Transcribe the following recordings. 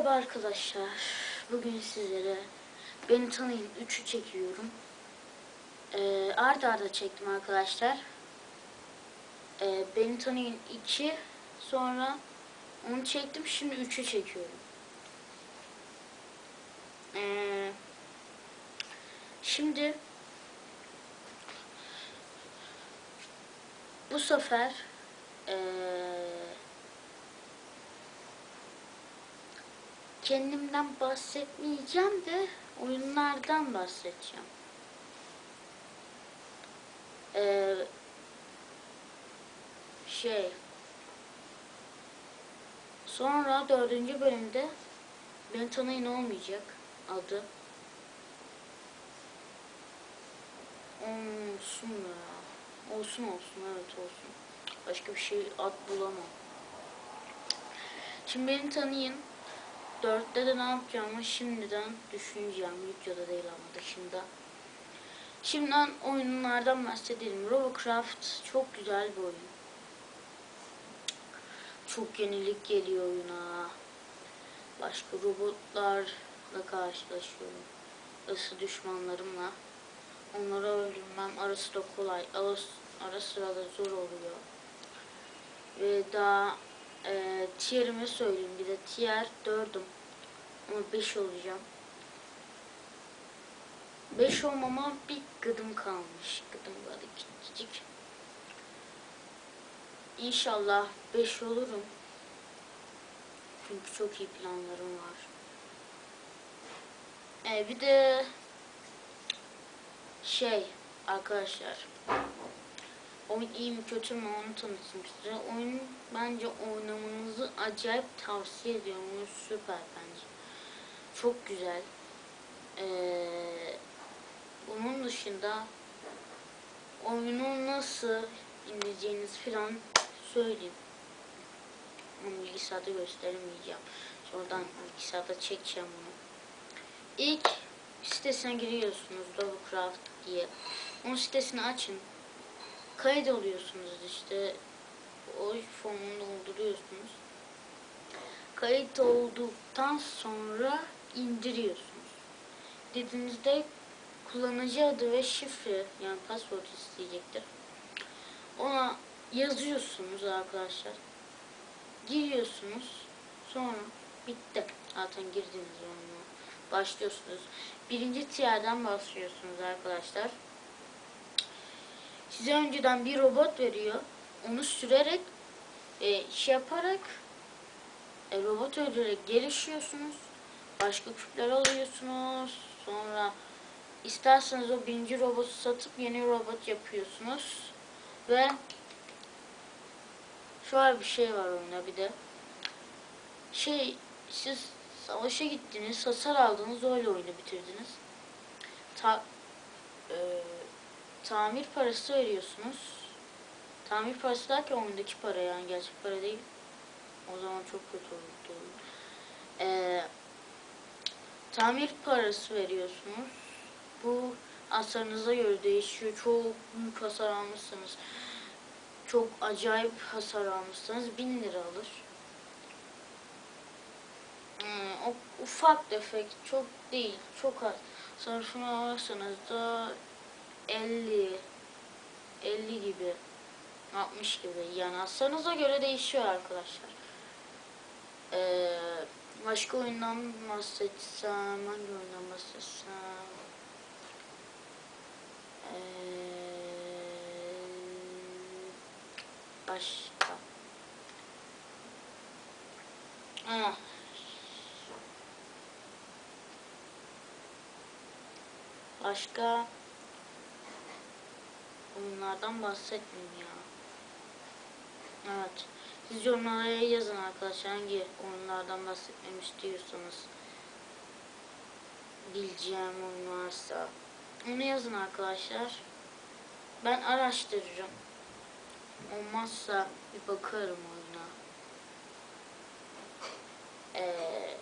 Merhaba arkadaşlar. Bugün sizlere beni tanıyın 3'ü çekiyorum. Ee, ard arda çektim arkadaşlar. Ee, beni tanıyın 2 sonra onu çektim şimdi 3'ü çekiyorum. Ee, şimdi bu sefer ee, kendimden bahsetmeyeceğim de oyunlardan bahsedeceğim. Ee, şey sonra dördüncü bölümde beni tanıyın olmayacak adı. Olsun ya. Olsun olsun evet olsun. Başka bir şey ad bulamam. Şimdi beni tanıyın. Dörtte de ne yapacağımı şimdiden düşüneceğim. Videoda değil ama dışında. Şimdiden oyunlardan bahsedelim. Robocraft çok güzel bir oyun. Çok yenilik geliyor oyuna. Başka robotlarla karşılaşıyorum. Isı düşmanlarımla. Onları öldürmem arası da kolay. Ara, ara sıra da zor oluyor. Ve daha e, tier'imi söyleyeyim. Bir de tier 4'üm. Ama 5 olacağım. 5 olmama bir gıdım kalmış. Gıdım böyle küçücük. İnşallah 5 olurum. Çünkü çok iyi planlarım var. E, bir de şey arkadaşlar oyun iyi mi kötü mü onu tanıtayım size. Oyun bence oynamanızı acayip tavsiye ediyorum. Oyun süper bence. Çok güzel. Ee, bunun dışında oyunu nasıl indireceğiniz falan söyleyeyim. Onu bilgisayarda gösteremeyeceğim. Sonradan bilgisayarda çekeceğim bunu. İlk sitesine giriyorsunuz Lovecraft diye. Onun sitesini açın. Kayıt oluyorsunuz işte. O formunu dolduruyorsunuz. Kayıt olduktan sonra indiriyorsunuz. Dediğinizde kullanıcı adı ve şifre yani password isteyecektir. Ona yazıyorsunuz arkadaşlar. Giriyorsunuz. Sonra bitti. Zaten girdiniz onu. Başlıyorsunuz. Birinci tiyerden başlıyorsunuz arkadaşlar. Size önceden bir robot veriyor. Onu sürerek e, şey yaparak e, robot öldürerek gelişiyorsunuz. Başka küpler alıyorsunuz. Sonra isterseniz o birinci robotu satıp yeni robot yapıyorsunuz. Ve şöyle bir şey var oyunda bir de. Şey siz savaşa gittiniz, hasar aldınız, öyle oyunu bitirdiniz. Ta, e, tamir parası veriyorsunuz. Tamir parası derken oyundaki para yani gerçek para değil. O zaman çok kötü olurdu. Ee, tamir parası veriyorsunuz. Bu hasarınıza göre değişiyor. Çok büyük hasar almışsınız. Çok acayip hasar almışsanız 1000 lira alır. Hmm, ufak tefek çok değil. Çok az. Sarfını alırsanız da 50 50 gibi 60 gibi yani hasarınıza göre değişiyor arkadaşlar. Ee, başka oyundan bahsetsem hangi oyundan bahsetsem ee, başka ha. Başka oyunlardan bahsetmeyeyim ya. Evet. Siz yorumlara yazın arkadaşlar hangi oyunlardan bahsetmemi istiyorsanız. Bileceğim oyun varsa. Onu yazın arkadaşlar. Ben araştırırım. Olmazsa bir bakarım oyuna. Ee,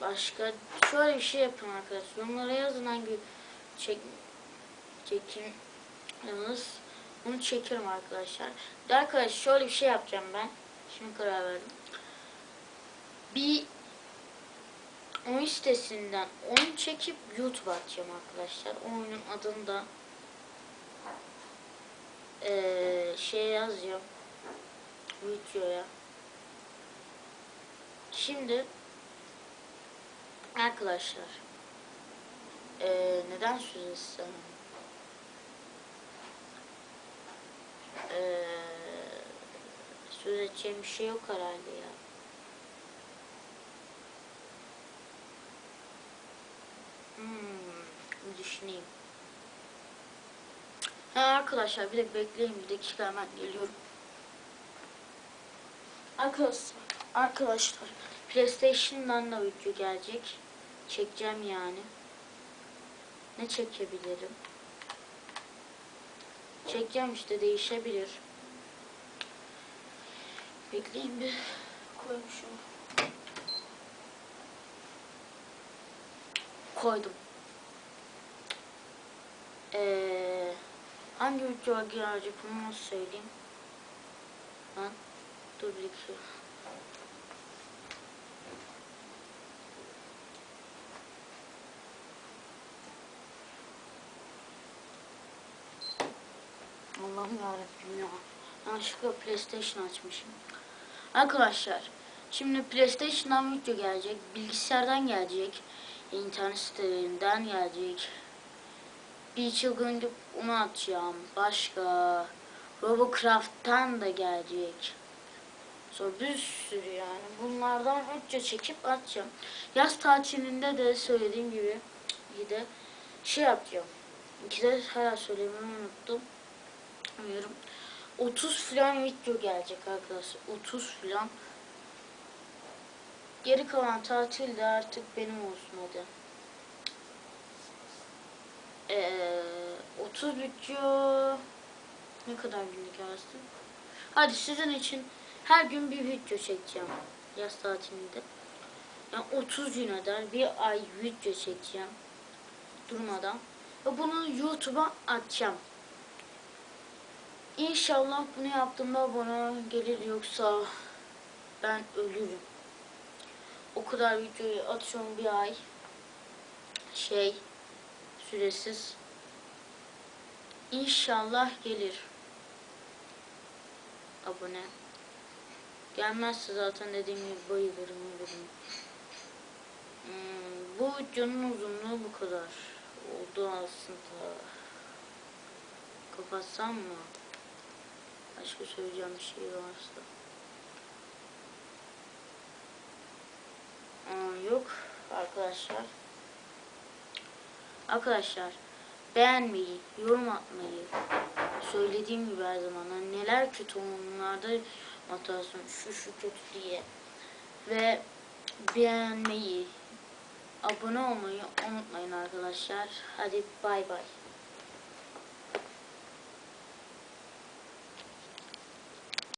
başka şöyle bir şey yapın arkadaşlar. Yorumlara yazın hangi çek çekim yalnız bunu çekiyorum arkadaşlar. De arkadaşlar şöyle bir şey yapacağım ben. Şimdi karar verdim. Bir oyun sitesinden oyun çekip YouTube atacağım arkadaşlar. Oyunun adını da eee şey yazacağım videoya. Şimdi arkadaşlar eee neden söz etsem eee söz edeceğim bir şey yok herhalde ya. Hmm, düşüneyim. Ha arkadaşlar bir de bekleyin bir dakika hemen geliyorum. Arkadaşlar, arkadaşlar PlayStation'dan da video gelecek. Çekeceğim yani. Ne çekebilirim? Çekeceğim işte değişebilir. Bekleyin bir şunu. Koydum. Ee, hangi video gelecek bunu nasıl söyleyeyim? Lan dur bir dakika. Allah'ım yarabbim ya. Yanlışlıkla PlayStation açmışım. Arkadaşlar şimdi PlayStation'dan video gelecek. Bilgisayardan gelecek. internet sitelerinden gelecek. Bir çılgın gibi onu atacağım. Başka Robocraft'tan da gelecek. Sonra bir sürü yani. Bunlardan video çekip atacağım. Yaz tatilinde de söylediğim gibi bir de şey yapacağım. İki de hala söylemeyi unuttum. Bilmiyorum. 30 falan video gelecek arkadaşlar. 30 falan. Geri kalan tatil de artık benim olsun hadi. Ee, 30 video ne kadar günlük yazdım? Hadi sizin için her gün bir video çekeceğim yaz tatilinde. Yani 30 gün eder bir ay video çekeceğim durmadan ve bunu YouTube'a atacağım. İnşallah bunu yaptığımda bana gelir yoksa ben ölürüm. O kadar videoyu atıyorum bir ay. Şey süresiz. İnşallah gelir. Abone. Gelmezse zaten dediğim gibi bayılırım ölürüm. Hmm, bu videonun uzunluğu bu kadar. Oldu aslında. Kapatsam mı? Başka söyleyeceğim bir şey varsa. Aa, yok arkadaşlar. Arkadaşlar beğenmeyi, yorum atmayı, söylediğim gibi her zaman hani neler kötü onlarda atarsın şu şu kötü diye ve beğenmeyi, abone olmayı unutmayın arkadaşlar. Hadi bay bay.